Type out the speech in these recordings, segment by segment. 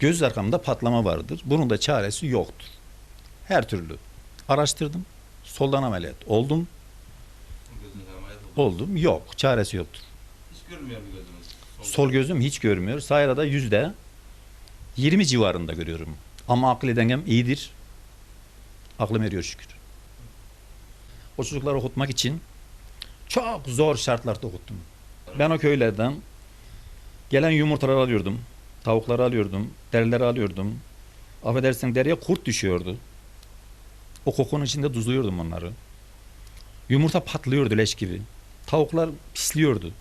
Göz arkamda patlama vardır. Bunun da çaresi yoktur. Her türlü. Araştırdım. Soldan ameliyat oldum. Ameliyat. Oldum. Yok. Çaresi yoktur. Hiç görmüyor mu gözünüz? Sol gözüm hiç görmüyor. Sayra da yüzde 20 civarında görüyorum. Ama akli dengem iyidir. Aklım eriyor şükür. O çocukları okutmak için çok zor şartlarda okuttum. Ben o köylerden gelen yumurtaları alıyordum. Tavukları alıyordum. Derileri alıyordum. Affedersin deriye kurt düşüyordu. O kokunun içinde tuzluyordum onları. Yumurta patlıyordu leş gibi. Tavuklar pisliyordu.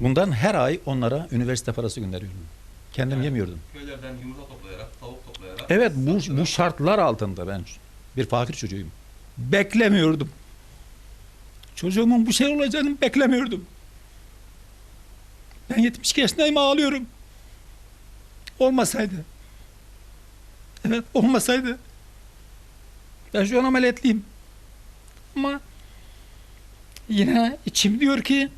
Bundan her ay onlara üniversite parası gönderiyorum. Kendim Evet. yemiyordum. Köylerden yumurta toplayarak, tavuk toplayarak. Evet bu, bu şartlar altında ben bir fakir çocuğuyum. Beklemiyordum. Çocuğumun bu şey olacağını beklemiyordum. Ben 72 yaşındayım ağlıyorum. Olmasaydı. Evet olmasaydı. Ben şu an ameliyatlıyım. Ama yine içim diyor ki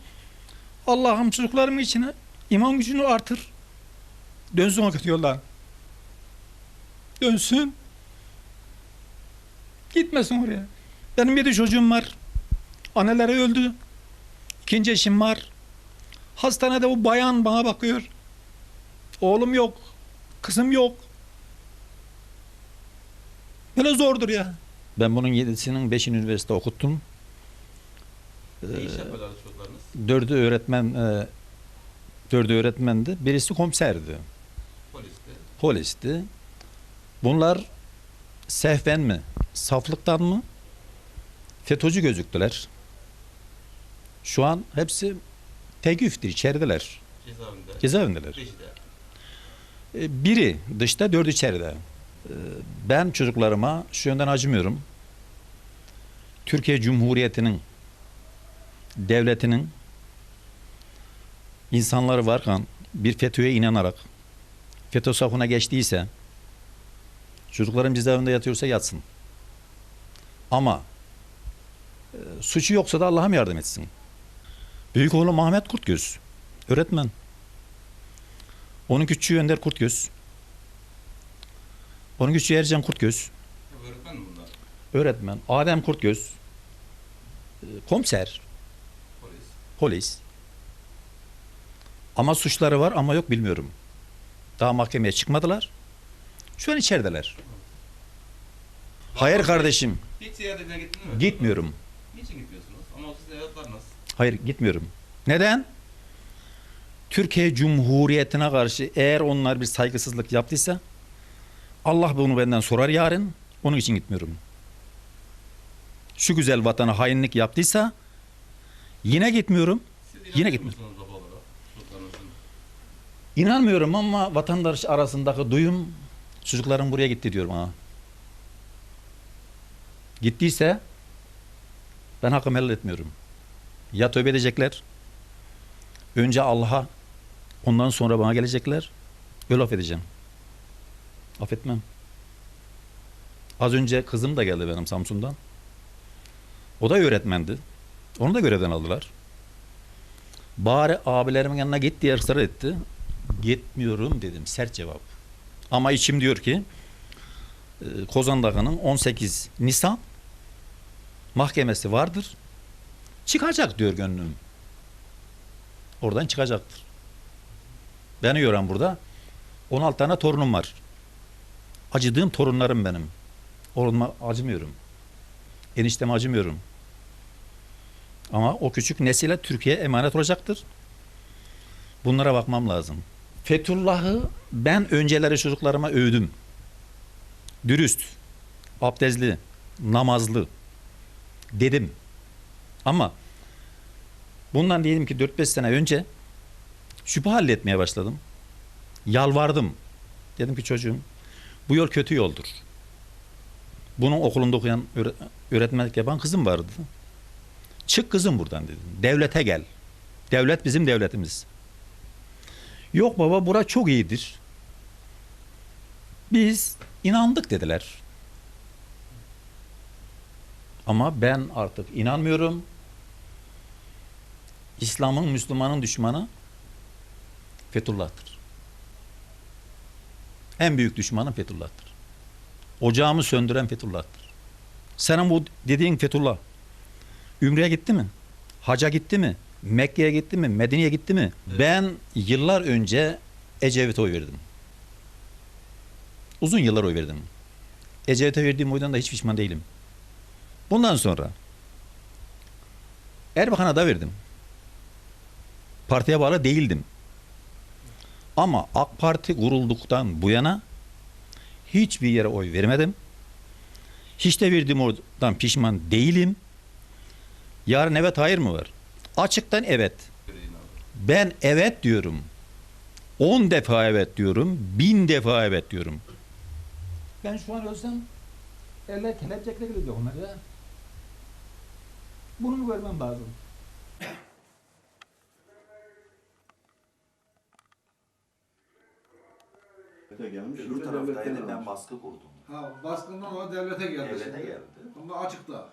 Allah'ım çocuklarımın içine iman gücünü artır. Dönsün o kötü yoldan dönsün. Gitmesin oraya. Benim yedi çocuğum var. Anneleri öldü. İkinci eşim var. Hastanede bu bayan bana bakıyor. Oğlum yok. Kızım yok. Böyle zordur ya. Ben bunun yedisinin beşini üniversite okuttum. Ne iş yapıyorlar çocuklarınız? Dördü öğretmen e, dördü öğretmendi. Birisi komiserdi. Poliste. polisti. Bunlar sehven mi, saflıktan mı FETÖ'cü gözüktüler. Şu an hepsi tegüftür, içerideler. Cezaevinde. Cezaevindeler. Beşi de. E, Biri dışta, dördü içeride. E, Ben çocuklarıma şu yönden acımıyorum. Türkiye Cumhuriyeti'nin, devletinin insanları varken bir FETÖ'ye inanarak FETÖ safına geçtiyse çocuklarım cezaevinde yatıyorsa yatsın. Ama e, suçu yoksa da Allah'ım yardım etsin. Büyük oğlum Ahmet Kurtgöz. Öğretmen. Onun küçüğü Önder Kurtgöz. Onun küçüğü Ercan Kurtgöz. Öğretmen mi bunlar? Öğretmen. Adem Kurtgöz. e, Komiser. Polis. Polis. Ama suçları var ama yok bilmiyorum. Daha mahkemeye çıkmadılar. Şu an içerideler. Hayır kardeşim. Hiç ziyaretine gittin mi? Gitmiyorum. Niçin gitmiyorsunuz? Ama siz evlatlarınız. Hayır gitmiyorum. Neden? Türkiye Cumhuriyeti'ne karşı eğer onlar bir saygısızlık yaptıysa Allah bunu benden sorar yarın. Onun için gitmiyorum. Şu güzel vatana hainlik yaptıysa yine gitmiyorum. Siz Yine gitmiyorum. İnanmıyorum ama vatandaş arasındaki duyum çocuklarım buraya gitti diyorum ha. Gittiyse ben hakkımı helal etmiyorum. Ya tövbe edecekler. Önce Allah'a ondan sonra bana gelecekler. Öyle affedeceğim. Affetmem. Az önce kızım da geldi benim Samsun'dan. O da öğretmendi. Onu da görevden aldılar. Bari abilerimin yanına git diye ısrar etti. Gitmiyorum dedim. Sert cevap. Ama içim diyor ki e, Kozan Dağı'nın 18 Nisan mahkemesi vardır. Çıkacak diyor gönlüm. Oradan çıkacaktır. Beni gören burada 16 tane torunum var. Acıdığım torunlarım benim. Oğluma acımıyorum. Enişteme acımıyorum. Ama o küçük nesile Türkiye emanet olacaktır. Bunlara bakmam lazım. Fethullah'ı ben önceleri çocuklarıma övdüm. Dürüst, abdestli, namazlı dedim. Ama bundan diyelim ki 4-5 sene önce şüphe halletmeye başladım. Yalvardım. Dedim ki çocuğum bu yol kötü yoldur. Bunun okulunda okuyan öğre- öğretmenlik yapan kızım vardı. Çık kızım buradan dedim. Devlete gel. Devlet bizim devletimiz. Yok baba bura çok iyidir. Biz inandık dediler. Ama ben artık inanmıyorum. İslam'ın, Müslümanın düşmanı Fethullah'tır. En büyük düşmanım Fethullah'tır. Ocağımı söndüren Fethullah'tır. Senin bu dediğin Fethullah Ümre'ye gitti mi? Haca gitti mi? Mekke'ye gitti mi? Medine'ye gitti mi? Ben yıllar önce Ecevit'e oy verdim. Uzun yıllar oy verdim. Ecevit'e verdiğim oydan da hiç pişman değilim. Bundan sonra Erbakan'a da verdim. Partiye bağlı değildim. Ama AK Parti kurulduktan bu yana hiçbir yere oy vermedim. Hiç de verdiğim oradan pişman değilim. Yarın evet hayır mı var? Açıktan evet. Ben evet diyorum. 10 defa evet diyorum. Bin defa evet diyorum. Ben şu an ölsem eller kelepçekle gelecek onlar ya. Bunu mu görmem lazım? Öbür tarafta elinden baskı kurdum. Ha, baskından o devlete geldi. Devlete şimdi. geldi. Ama açıkta.